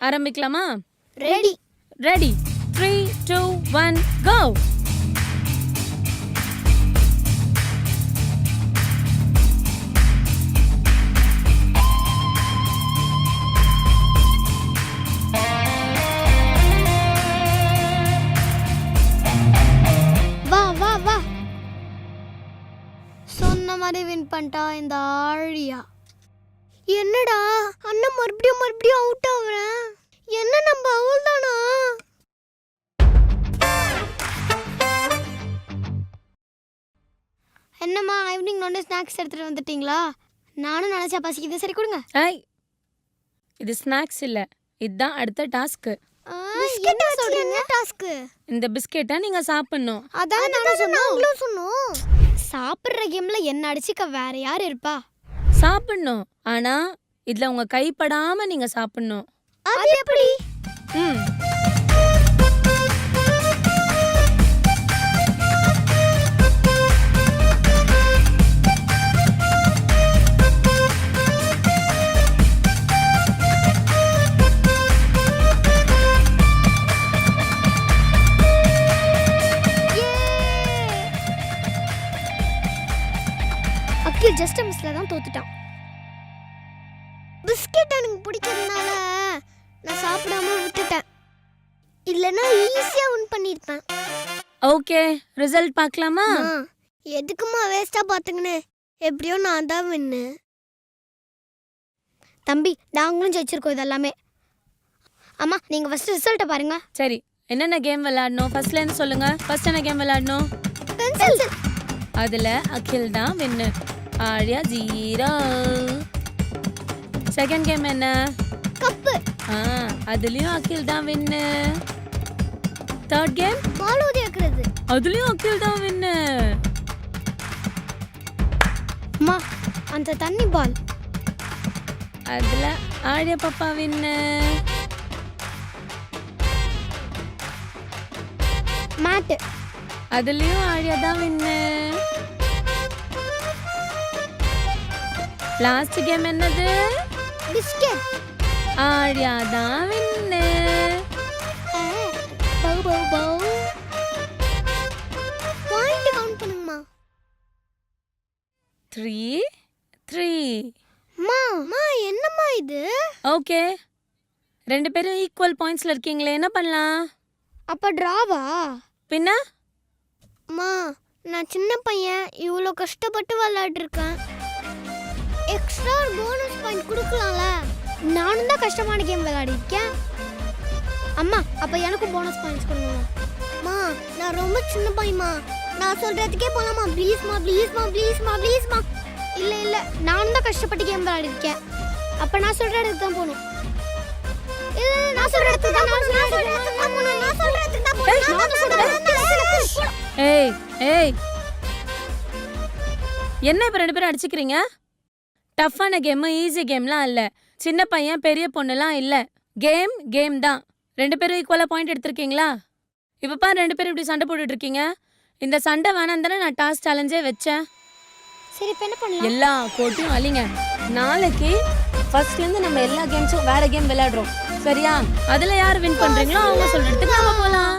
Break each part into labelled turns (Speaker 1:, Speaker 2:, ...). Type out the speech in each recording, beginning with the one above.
Speaker 1: ஆரம்பிக்கலாமா?
Speaker 2: Ready
Speaker 1: ready three two one go
Speaker 2: வா வா வா. சொன்ன மாதிரி வின் பண்ணிட்டா இந்த ஆழியா. என்னடா? அண்ணன் மறுபடியும் மறுபடியும் அவுட் ஆகுறேன் என்ன நம்ம அவுல் தானா? என்னம்மா ஈவினிங் நோண்டு ஸ்நாக்ஸ் எடுத்துட்டு வந்துட்டீங்களா? நானும் நினைச்சா பசிக்குது. சரி கொடுங்க.
Speaker 1: ஐ இது ஸ்நாக்ஸ் இல்ல. இதுதான் அடுத்த டாஸ்க்கு
Speaker 2: என்ன சொல்றீங்க? டாஸ்க்
Speaker 1: இந்த பிஸ்கெட்டை நீங்க சாப்பிடணும்.
Speaker 2: அதான் நானும் சொன்னோம். சொன்னோம். சாப்பிடுற கேம்ல என்ன அடிச்சுக்க வேற யார் இருப்பா?
Speaker 1: சாப்பிடணும். ஆனா இதுல உங்க கைப்படாம நீங்க சாப்பிடணும்.
Speaker 2: அது எப்படி?
Speaker 1: ம்.
Speaker 2: அக்கில் ஜஸ்ட் மிஸ்ல தான் தோத்துட்டான். பிஸ்கெட் எனக்கு பிடிக்கிறதுனால நான் சாப்பிடாம விட்டுட்டேன். இல்லைன்னா ஈஸியா வின் பண்ணிருப்பேன்
Speaker 1: ஓகே ரிசல்ட் பார்க்கலாமா?
Speaker 2: எதுக்குமா வேஸ்டா பாத்துங்கன்னு எப்படியோ நான் தான் வின்னு தம்பி நாங்களும் ஜெயிச்சிருக்கோம் இதெல்லாமே. அம்மா நீங்க ஃபர்ஸ்ட் ரிசல்ட்டை பாருங்க.
Speaker 1: சரி என்னென்ன கேம் விளையாடணும்? ஃபர்ஸ்ட்ல இருந்து சொல்லுங்க. ஃபர்ஸ்ட் என்ன கேம் விளையாடணும்?
Speaker 2: பென்சில்
Speaker 1: அதுல அகில் தான் win Aazhiya zero. Second game என்ன?
Speaker 2: கப்பு.
Speaker 1: ஆ அதுலயும் அகில் தான் வின்னு தேர்ட் கேம்
Speaker 2: பால் ஊதி வைக்கிறது
Speaker 1: அதுலயும் அகில் தான் வின்னு
Speaker 2: அம்மா அந்த தண்ணி பால்.
Speaker 1: அதுல ஆழியா பாப்பா வின்னு
Speaker 2: மேட்டு
Speaker 1: அதுலயும் ஆழியா தான் வின்னு லாஸ்ட் கேம் என்னது?
Speaker 2: பிஸ்கெட்
Speaker 1: ஆழியா தான் வின்னு
Speaker 2: பவு பவு பவு. பாயிண்ட் கவுண்ட் பண்ணுங்கம்மா.
Speaker 1: த்ரீ த்ரீ
Speaker 2: அம்மா என்னம்மா இது?
Speaker 1: ஓகே ரெண்டு பேரும் ஈக்குவல் பாயிண்ட்ஸ்ல இருக்கீங்களே என்ன பண்ணலாம்?
Speaker 2: அப்ப டிராவா
Speaker 1: பின்ன?
Speaker 2: அம்மா நான் சின்ன பையன் இவ்வளோ கஷ்டப்பட்டு விளையாடிருக்கேன். எக்ஸ்ட்ரா போனஸ் பாயிண்ட் கொடுக்கலாம்ல? நானும் தான் கஷ்டமான கேம் விளையாடிருக்கேன் அம்மா அப்போ எனக்கும் போனஸ் பாயிண்ட்ஸ் கொடுங்க. அம்மா நான் ரொம்ப சின்ன பையன்மா. நான் சொல்றதுக்கே போலாமா? ப்ளீஸ்மா ப்ளீஸ்மா ப்ளீஸ்மா ப்ளீஸ்மா இல்லை இல்லை நானும் தான் கஷ்டப்பட்டு கேம் விளையாடிருக்கேன் அப்போ நான் சொல்கிற இடத்துக்கு தான் போகணும். இல்லை நான் சொல்ற இடத்துக்கு தான் நான் இடத்துக்கு தான் போகணும் நான் இடத்துக்கு தான் போகணும் நான்
Speaker 1: ஏய் ஏய். என்ன இப்போ ரெண்டு பேரும் அடிச்சுக்கிறீங்க? டஃப்பான கேமு ஈஸி கேம்லாம் இல்லை. சின்ன பையன் பெரிய பொண்ணுலாம் இல்லை. கேம் கேம் தான். ரெண்டு பேரும் ஈக்குவலாக பாயிண்ட் எடுத்திருக்கீங்களா? இப்போ பாரு ரெண்டு பேரும் இப்படி சண்டை போட்டுட்டு இருக்கீங்க இந்த சண்டை வேணாம் தானே நான் டாஸ் சேலஞ்சே வச்சேன்.
Speaker 2: சரி இப்ப என்ன பண்ணலாம்?
Speaker 1: எல்லா கோட்டையும் அழிங்க. நாளைக்கு ஃபர்ஸ்ட்லேருந்து நம்ம எல்லா கேம்ஸும் வேற கேம் விளையாடுறோம். சரியா? அதில் யார் வின் பண்ணுறீங்களோ அவங்க சொல்கிறதுக்கு நம்ம போகலாம்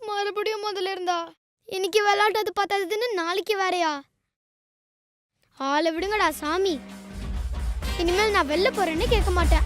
Speaker 2: மறுபடியும் முதல்ல இருந்தா? இன்னைக்கு விளையாட்டது பார்த்ததுன்னு நாளைக்கு வேறயா? ஆளை விடுங்கடா சாமி. இனிமேல் நான் வெளில போறேன்னு கேட்க மாட்டேன்.